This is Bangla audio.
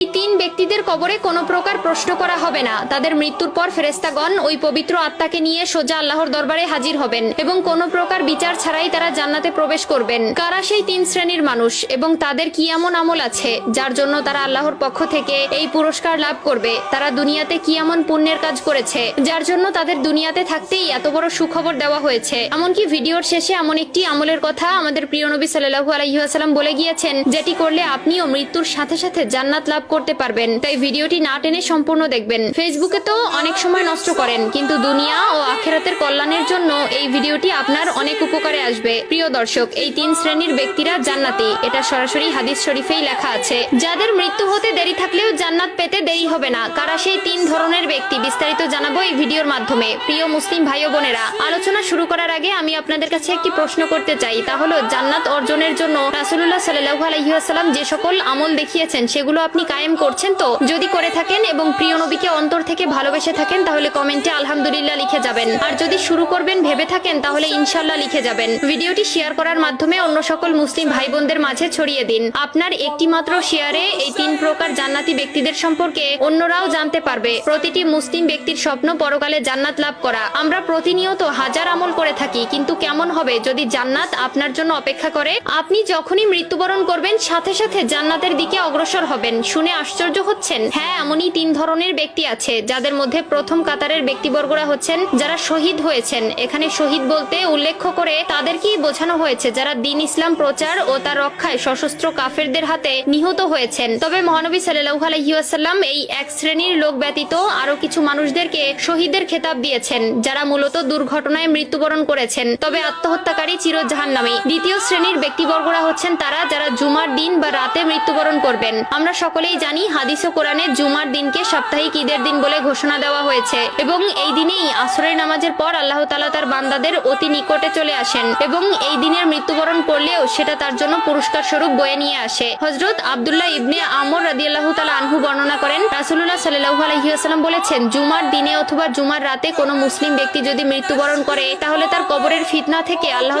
এই তিন ব্যক্তিদের কবরে কোনো প্রকার প্রশ্ন করা হবে না। তাদের মৃত্যুর পর ফেরেস্তাগণ ওই পবিত্র আত্মাকে নিয়ে সোজা আল্লাহর দরবারে হাজির হবেন এবং কোনো প্রকার বিচার ছাড়াই তারা জান্নাতে প্রবেশ করবেন। কারা সেই তিন শ্রেণির মানুষ এবং তাদের কি এমন আমল আছে, যার জন্য তারা আল্লাহর পক্ষ থেকে এই পুরস্কার লাভ করবে? তারা দুনিয়াতে কি এমন পুণ্যের কাজ করেছে, যার জন্য তাদের দুনিয়াতে থাকতেই এত বড় সুখবর দেওয়া হয়েছে? এমনকি ভিডিওর শেষে এমন একটি আমলের কথা আমাদের প্রিয় নবী সাল্লাহু আলহিহাসাল্লাম বলে গিয়েছেন, যেটি করলে আপনিও মৃত্যুর সাথে সাথে জান্নাত লাভ করতে পারবেন। তাই ভিডিওটি না টেনে সম্পূর্ণ দেখবেন। ফেসবুকে তো অনেক সময় নষ্ট করেন, কিন্তু দুনিয়া ও আখেরাতের কল্যাণের জন্য এই ভিডিওটি আপনার অনেক উপকারে আসবে। প্রিয় দর্শক, এই তিন শ্রেণির ব্যক্তিরা জান্নাতি। এটা সরাসরি হাদিস শরীফেই লেখা আছে। যাদের মৃত্যু হতে দেরি থাকলেও জান্নাত পেতে দেরি হবে না। কারা সেই তিন ধরনের ব্যক্তি। বিস্তারিত জানাব এই ভিডিওর মাধ্যমে। প্রিয় মুসলিম ভাই ও বোনেরা, আলোচনা শুরু করার আগে আমি আপনাদের কাছে একটি প্রশ্ন করতে চাই। তা হলো, জান্নাত অর্জনের জন্য রাসুল্লাহ সাল্লাহু আলহিহাসাল্লাম যে সকল আমল দেখিয়েছেন, সেগুলো আপনি কায়েম করছেন, তো যদি করে থাকেন এবং প্রিয় নবীকে অন্তর থেকে ভালোবেসে থাকেন, তাহলে কমেন্টে আলহামদুলিল্লাহ লিখে যাবেন। আর যদি শুরু করবেন, ভেবে থাকেন, তাহলে ইনশাল্লাহ লিখে যাবেন। ভিডিওটি শেয়ার করার মাধ্যমে অন্য সকল মুসলিম ভাই বোনদের মাঝে ছড়িয়ে দিন। আপনার একটি মাত্র শেয়ারে এই তিন প্রকার জান্নাতি ব্যক্তিদের সম্পর্কে অন্যরাও জানতে পারবে। প্রতিটি মুসলিম ব্যক্তির স্বপ্ন পরকালে জান্নাত লাভ করা। আমরা প্রতিনিয়ত হাজার আমল করে থাকি, কিন্তু কেমন হবে যদি জান্নাত আপনার জন্য অপেক্ষা করে? আপনি যখনই মৃত্যুবরণ করবেন, সাথে সাথে জান্নাতের দিকে অগ্রসর হবেন। শুনে আশ্চর্য হচ্ছেন? হ্যাঁ এমনই তিন ধরনের ব্যক্তি আছে, যাদের মধ্যে প্রথম কাতারের ব্যক্তিবর্গরা হচ্ছেন, যারা শহীদ হয়েছেন। এখানে শহীদ বলতে উল্লেখ করে তাদেরকেই বোঝানো হয়েছে যারা দিন ইসলাম প্রচার ও তার রক্ষায় সশস্ত্র কাফেরদের হাতে নিহত হয়েছেন। তবে মহানবী সাল্লাহ আলহিউসাল্লাম এই এক শ্রেণির লোক ব্যতীত আরও কিছু মানুষদেরকে শহীদের খেতাব দিয়েছেন, যারা মূলত দুর্ঘটনায় মৃত্যুবরণ করেছেন। তবে আত্মহত্যাকারী চির জাহান্নামী দ্বিতীয় শ্রেণির ব্যক্তিবর্গরা হচ্ছেন তারা যারা জুমার দিন বা রাতে মৃত্যুবরণ করবেন। আমরা সকলেই জানি হাদিস ও কোরআনে জুমার দিনকে সাপ্তাহিক ঈদের দিন বলে ঘোষণা দেওয়া হয়েছে এবং এই দিনেই আসরের নামাজের পর আল্লাহ তালা তার বান্দাদের অতি নিকটে চলে আসেন এবং এই দিনের মৃত্যুবরণ করলেও সেটা তার জন্য পুরস্কার স্বরূপ বয়ে নিয়ে আসে। হজরত আবদুল্লাহ ইবনে আমর রাদি আল্লাহ তালা আনহু বর্ণনা করেন রাসুল্লাহ সাল্লাহু আলহিহাস্লাম বলেছেন, জুমার দিনে অথবা জুমার রাতে কোনো মুসলিম ব্যক্তি যদি মৃত্যুবরণ করে, তাহলে তার কবরের ফিতনা থেকে আল্লাহ